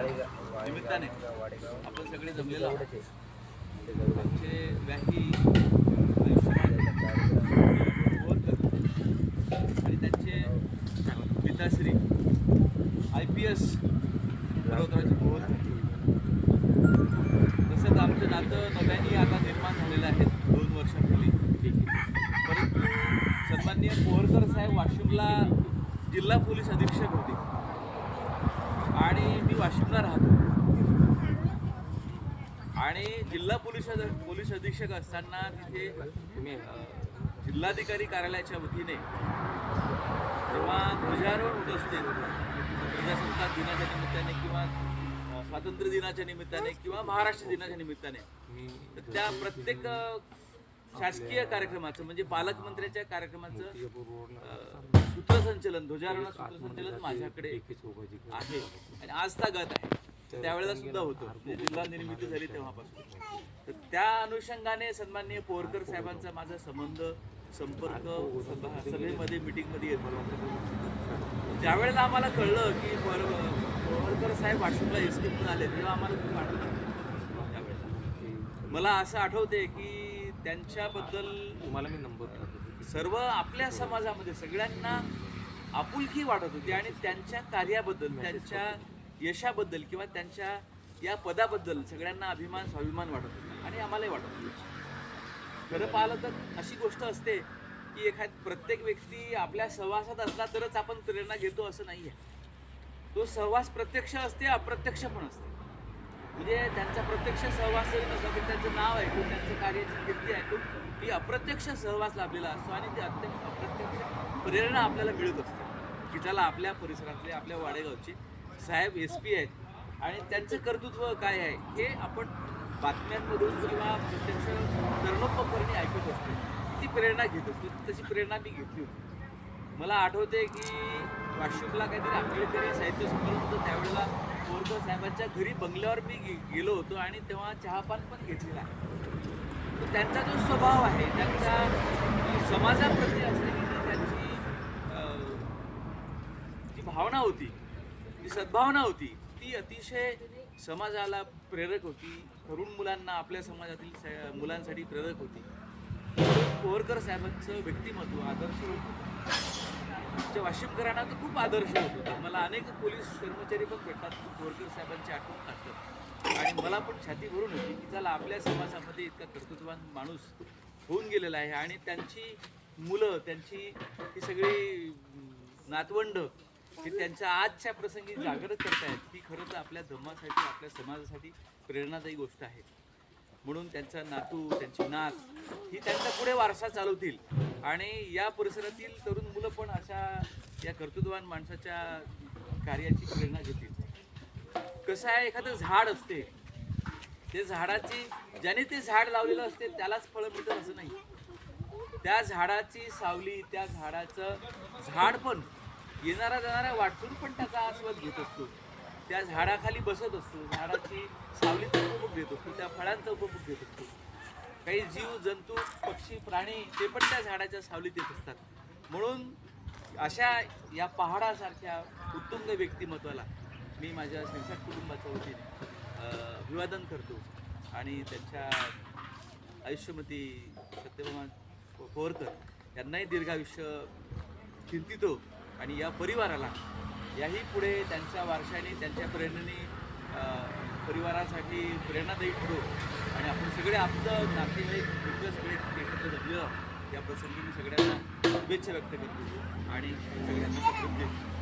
निमित्ताने आपण सगळे जमलेलो आहोत. आमचे व्याही आणि त्यांचे पिताश्री I P S Parvatraje Borkar तसंच आमचं नातं नव्याने आता निर्माण झालेलं आहे दोन वर्षापूर्वी. परंतु सन्माननीय पोहरकर साहेब वाशिमला जिल्हा पोलीस अधीक्षक होते. आणि मी वाशिमला राहतो. आणि जिल्हा पोलीस अध- पोलीस अधीक्षक असताना तिथे जिल्हाधिकारी कार्यालयाच्या वतीने जेव्हा ध्वजारोहण होत असते प्रजासत्ताक दिनाच्या निमित्ताने किंवा स्वातंत्र्य दिनाच्या निमित्ताने किंवा महाराष्ट्र दिनाच्या निमित्ताने तर त्या प्रत्येक शासकीय कार्यक्रमाचं म्हणजे पालकमंत्र्याच्या कार्यक्रमाचं सूत्रसंचलन ध्वजारोहण सूत्रसंचलन माझ्याकडे आहे. आणि आज तागत आहे. त्यावेळेला सुद्धा होतो. जिल्हा निर्मिती झाली तेव्हापासून. तर त्या अनुषंगाने सन्माननीय पोरकर साहेबांचा माझा संबंध संपर्क सभा सभेमध्ये मिटिंगमध्ये येतो. ज्या वेळेला आम्हाला कळलं की पोर पोरकर साहेब वाशिमला एस म्हणून आले तेव्हा आम्हाला खूप आठवलं त्यावेळेला. मला असं आठवते की त्यांच्याबद्दल तुम्हाला मी नंबर सर्व आपल्या समाजामध्ये सगळ्यांना आपुलकी वाटत होती आणि त्यांच्या कार्याबद्दल त्यांच्या यशाबद्दल किंवा त्यांच्या या पदाबद्दल सगळ्यांना अभिमान स्वाभिमान वाटत होता आणि आम्हालाही वाटत होतं. खरं पाहिलं तर अशी गोष्ट असते की एखाद प्रत्येक व्यक्ती आपल्या सहवासात असला तरच आपण प्रेरणा घेतो असं नाही आहे तो सहवास प्रत्यक्ष असते अप्रत्यक्ष पण असते. म्हणजे त्यांचा प्रत्यक्ष सहवास जरी नसला तरी त्यांचं नाव ऐकून त्यांचं कार्याची कीर्ती ऐकून ही अप्रत्यक्ष सहवास लाभलेला असतो आणि ती अत्यंत अप्रत्यक्ष प्रेरणा आपल्याला मिळत असते. की त्याला आपल्या परिसरातले आपल्या वाडेगावचे साहेब एस पी आहेत. आणि त्यांचं कर्तृत्व काय आहे हे आपण बातम्यांमधून किंवा प्रत्यक्ष तरुणोपकरणी ऐकत असतो. ती प्रेरणा घेत असतो. तशी प्रेरणा मी घेतली होती. मला आठवते की वाशिमला काहीतरी आंबेडकरी साहित्य संमेलन होतं त्यावेळेला बोरकर साहेबांच्या घरी बंगल्यावर मी गेलो होतो आणि तेव्हा चहापान पण घेतलेला आहे. तर त्यांचा जो स्वभाव आहे त्यांचा समाजाप्रती असलेली त्यांची जी भावना होती जी सद्भावना होती ती अतिशय समाजाला प्रेरक होती. तरुण मुलांना आपल्या समाजातील स- मुलांसाठी प्रेरक होती. पोहरकर साहेबांचं व्यक्तिमत्व आदर्श होतं. आमच्या वाशिमकरांना तर खूप आदर्श होत होता. मला अनेक पोलीस कर्मचारी पण भेटतात बोरकर साहेबांची आठवण काढतात. आणि मला पण छाती भरून होती की चला आपल्या समाजामध्ये इतका कर्तृत्ववान माणूस होऊन गेलेला आहे. आणि त्यांची मुलं त्यांची ही सगळी नातवंड हे त्यांच्या आजच्या प्रसंगी जागृत करतायत. ही खरं तर आपल्या धर्मासाठी आपल्या समाजासाठी प्रेरणादायी गोष्ट आहे. म्हणून त्यांचा नातू त्यांची नात ही त्यांचा पुढे वारसा चालवतील. आणि या परिसरातील तरुण मुलं पण अशा कर्तृत्ववान माणसाच्या कार्याची प्रेरणा घेतील कसं आहे एखादं झाड असते. ते झाडाची ज्याने ते झाड लावलेलं असते त्यालाच फळं मिळतं असं नाही. त्या झाडाची सावली त्या झाडाचं झाड पण येणारा जाणारा वाटून पण त्याचा आस्वाद घेत असतो. त्या झाडाखाली बसत असतो. झाडाची सावलीचा उपभोग घेत असतो. त्या फळांचा उपभोग घेत असतो. काही जीव जंतू पक्षी प्राणी ते पण त्या झाडाच्या सावलीत येत असतात. म्हणून अशा या पहाडासारख्या उत्तुंग व्यक्तिमत्वाला मी माझ्या शिरसाट कुटुंबाच्या वतीने अभिवादन करतो. आणि त्यांच्या आयुष्यमती सत्यभामा कोरकर यांनाही दीर्घायुष्य चिंतितो आणि या परिवाराला याही पुढे त्यांच्या वारशाने त्यांच्या प्रेरणेने परिवारासाठी प्रेरणादायी ठरो आणि आपण सगळे आपलं नातेवाईक मित्र सगळे एकत्र जमलेलो या प्रसंगी मी सगळ्यांना शुभेच्छा व्यक्त करतो. आणि सगळ्यांना सपोर्ट देतो.